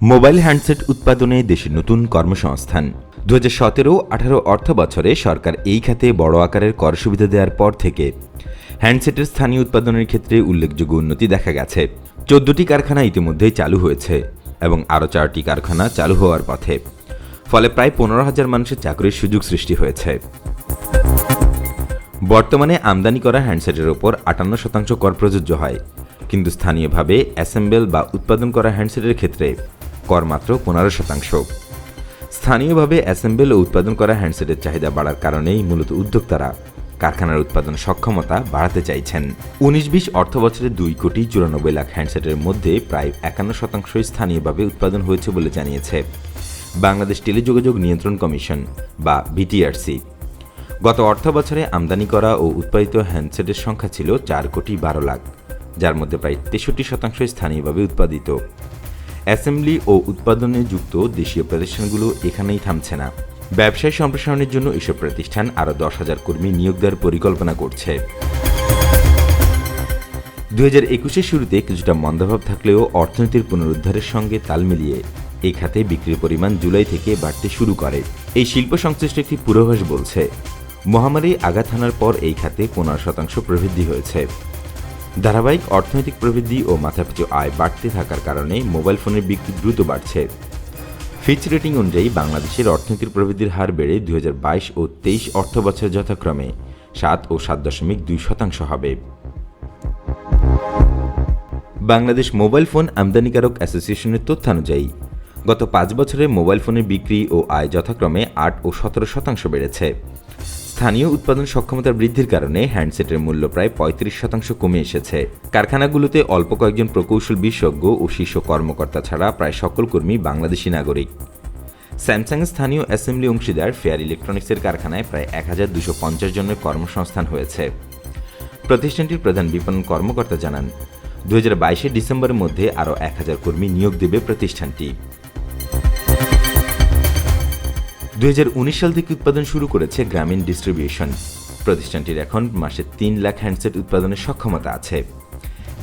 Mobile handset উৎপাদনে দেশের নতুন কর্মসংস্থান। দু হাজার সতেরো আঠারো অর্থ বছরে সরকার এই খাতে বড় আকারের কর সুবিধা দেওয়ার পর থেকে হ্যান্ডসেটের স্থানীয় উৎপাদনের ক্ষেত্রে উল্লেখযোগ্য উন্নতি দেখা গেছে। চোদ্দটি কারখানা ইতিমধ্যেই চালু হয়েছে এবং আরও চারটি কারখানা চালু হওয়ার পথে। ফলে প্রায় পনেরো হাজার মানুষের চাকরির সুযোগ সৃষ্টি হয়েছে। বর্তমানে আমদানি করা হ্যান্ডসেটের ওপর আটান্ন শতাংশ কর প্রযোজ্য হয়। কিন্তু স্থানীয়ভাবে অ্যাসেম্বল বা উৎপাদন করা হ্যান্ডসেটের ক্ষেত্রে কর মাত্র পনেরো শতাংশ। স্থানীয়ভাবে অ্যাসেম্বল ও উৎপাদন করা হ্যান্ডসেটের চাহিদা বাড়ার কারণেই মূলত উদ্যোক্তারা কারখানার উৎপাদন সক্ষমতা বাড়াতে চাইছেন। উনিশ বিশ অর্থ বছরে দুই কোটি চুরানব্বই লাখ হ্যান্ডসেটের মধ্যে প্রায় একান্ন শতাংশই স্থানীয়ভাবে উৎপাদন হয়েছে বলে জানিয়েছে বাংলাদেশ টেলিযোগাযোগ নিয়ন্ত্রণ কমিশন বা বিটিআরসি। গত অর্থ বছরে আমদানি করা ও উৎপাদিত হ্যান্ডসেটের সংখ্যা ছিল চার কোটি বারো লাখ, যার মধ্যে প্রায় তেষট্টি শতাংশ স্থানীয়ভাবে উৎপাদিত। অ্যাসেম্বলি ও উৎপাদনে যুক্ত দেশীয় প্রতিষ্ঠানগুলো এখানেই থামছে না। ব্যবসায় সম্প্রসারণের জন্য এসব প্রতিষ্ঠান আরও দশ হাজার কর্মী নিয়োগ দেওয়ার পরিকল্পনা করছে। দু হাজার একুশের শুরুতে কিছুটা মন্দাভাব থাকলেও অর্থনীতির পুনরুদ্ধারের সঙ্গে তাল মিলিয়ে এই খাতে বিক্রির পরিমাণ জুলাই থেকে বাড়তে শুরু করে। এই শিল্প সংশ্লিষ্ট একটি পূর্বাভাস বলছে, মহামারী আঘাত হানার পর এই খাতে পনেরো শতাংশ প্রবৃদ্ধি হয়েছে। ধারাবাহিক অর্থনৈতিক প্রবৃদ্ধি ও মাথাপিছু আয় বাড়তে থাকার কারণে মোবাইল ফোনের বিক্রি দ্রুত বাড়ছে। ফিচ রেটিং অনুযায়ী বাংলাদেশের অর্থনীতির প্রবৃদ্ধির হার বেড়ে দুই হাজার বাইশ ও তেইশ অর্থ বছর যথাক্রমে সাত ও সাত দশমিক দুই শতাংশ হবে। বাংলাদেশ মোবাইল ফোন আমদানিকারক অ্যাসোসিয়েশনের তথ্যানুযায়ী, গত পাঁচ বছরে মোবাইল ফোনের বিক্রি ও আয় যথাক্রমে আট ও সতেরো শতাংশ বেড়েছে। স্থানীয় উৎপাদন সক্ষমতা বৃদ্ধির কারণে হ্যান্ডসেটের মূল্য প্রায় পঁয়ত্রিশ শতাংশ কমে এসেছে। কারখানাগুলোতে অল্প কয়েকজন প্রকৌশল বিশেষজ্ঞ ও শীর্ষ কর্মকর্তা ছাড়া প্রায় সকল কর্মী বাংলাদেশি নাগরিক। স্যামসাং স্থানীয় অ্যাসেম্বলি অংশীদার ফেয়ার ইলেকট্রনিক্সের কারখানায় প্রায় এক হাজার দুশো পঞ্চাশ জনের কর্মসংস্থান হয়েছে। প্রতিষ্ঠানটির প্রধান বিপণন কর্মকর্তা জানান দু হাজার ডিসেম্বরের মধ্যে আরও এক হাজার কর্মী নিয়োগ দেবে প্রতিষ্ঠানটি। দুই হাজার উনিশ সাল থেকে উৎপাদন শুরু করেছে গ্রামীণ ডিস্ট্রিবিউশন। প্রতিষ্ঠানটির এখন মাসে তিন লাখ হ্যান্ডসেট উৎপাদনের সক্ষমতা আছে।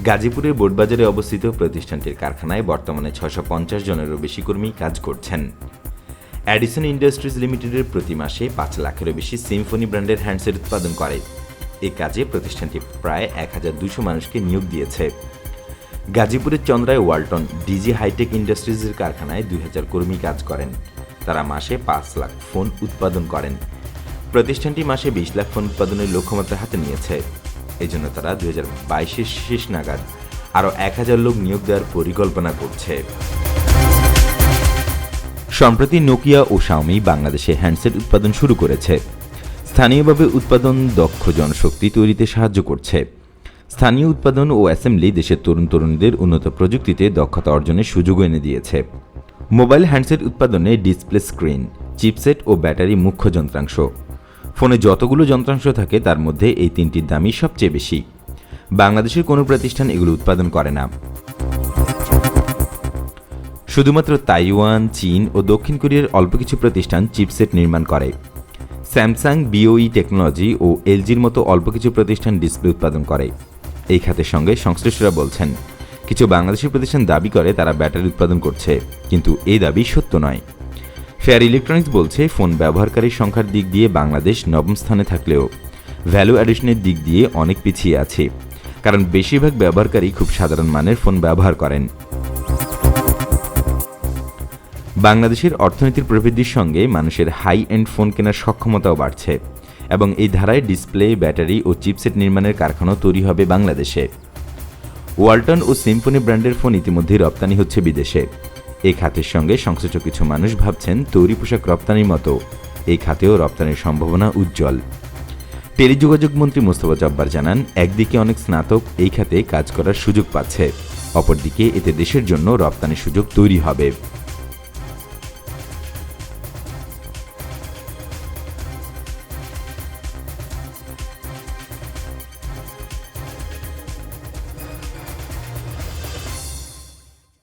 গাজীপুরের বোর্ডবাজারে অবস্থিত প্রতিষ্ঠানটির কারখানায় বর্তমানে ছশো পঞ্চাশ জনেরও বেশি কর্মী কাজ করছেন। অ্যাডিসন ইন্ডাস্ট্রিজ লিমিটেডের প্রতি মাসে পাঁচ লাখেরও বেশি সিম্ফনি ব্র্যান্ডের হ্যান্ডসেট উৎপাদন করে। এ কাজে প্রতিষ্ঠানটি প্রায় এক হাজার দুশো মানুষকে নিয়োগ দিয়েছে। গাজীপুরের চন্দ্রায় ওয়ালটন ডিজি হাইটেক ইন্ডাস্ট্রিজের কারখানায় দুই হাজার কর্মী কাজ করেন। তারা মাসে পাঁচ লাখ ফোন উৎপাদন করেন। প্রতিষ্ঠানটি মাসে বিশ লাখ ফোন উৎপাদনের লক্ষ্যমাত্রা হাতে নিয়েছে। এই জন্য তারা দুই হাজার বাইশের শেষ নাগাদ আরও এক হাজার লোক নিয়োগ দেওয়ার পরিকল্পনা করছে। সম্প্রতি নোকিয়া ও শাওমি বাংলাদেশে হ্যান্ডসেট উৎপাদন শুরু করেছে। স্থানীয়ভাবে উৎপাদন, দক্ষ জনশক্তি তৈরিতে সাহায্য করছে। স্থানীয় উৎপাদন ও অ্যাসেম্বলি দেশের তরুণ তরুণীদের উন্নত প্রযুক্তিতে দক্ষতা অর্জনের সুযোগ এনে দিয়েছে। মোবাইল হ্যান্ডসেট উৎপাদনে ডিসপ্লে স্ক্রিন, চিপসেট ও ব্যাটারি মুখ্য যন্ত্রাংশ। ফোনে যতগুলো যন্ত্রাংশ থাকে, তার মধ্যে এই তিনটির দামই সবচেয়ে বেশি। বাংলাদেশের কোনো প্রতিষ্ঠান এগুলো উৎপাদন করে না। শুধুমাত্র তাইওয়ান, চীন ও দক্ষিণ কোরিয়ার অল্প কিছু প্রতিষ্ঠান চিপসেট নির্মাণ করে। স্যামসাং বিওই টেকনোলজি ও এলজির মতো অল্প কিছু প্রতিষ্ঠান ডিসপ্লে উৎপাদন করে। এই খাতের সঙ্গে সংশ্লিষ্টরা বলছেন কিছু বাংলাদেশি প্রতিষ্ঠান দাবি করে তারা ব্যাটারি উৎপাদন করছে, কিন্তু এই দাবি সত্য নয়। ফেয়ার ইলেকট্রনিক্স বলছে, ফোন ব্যবহারকারীর সংখ্যার দিক দিয়ে বাংলাদেশ নবম স্থানে থাকলেও ভ্যালু অ্যাডিশনের দিক দিয়ে অনেক পিছিয়ে আছে, কারণ বেশিরভাগ ব্যবহারকারী খুব সাধারণ মানের ফোন ব্যবহার করেন। বাংলাদেশের অর্থনীতির প্রবৃদ্ধির সঙ্গে মানুষের হাই এন্ড ফোন কেনার সক্ষমতাও বাড়ছে, এবং এই ধারায় ডিসপ্লে ব্যাটারি ও চিপসেট নির্মাণের কারখানাও তৈরি হবে বাংলাদেশে। ওয়ালটন ও সিম্ফনি ব্র্যান্ডের ফোন ইতিমধ্যেই রপ্তানি হচ্ছে বিদেশে। এই খাতের সঙ্গে সংশ্লিষ্ট কিছু মানুষ ভাবছেন তৈরি পোশাক রপ্তানির মতো। এই খাতেও রপ্তানির সম্ভাবনা উজ্জ্বল। টেলিযোগাযোগ মন্ত্রী মোস্তফা জব্বার জানান, একদিকে অনেক স্নাতক এই খাতে কাজ করার সুযোগ পাচ্ছে, অপরদিকে এতে দেশের জন্য রপ্তানির সুযোগ তৈরি হবে।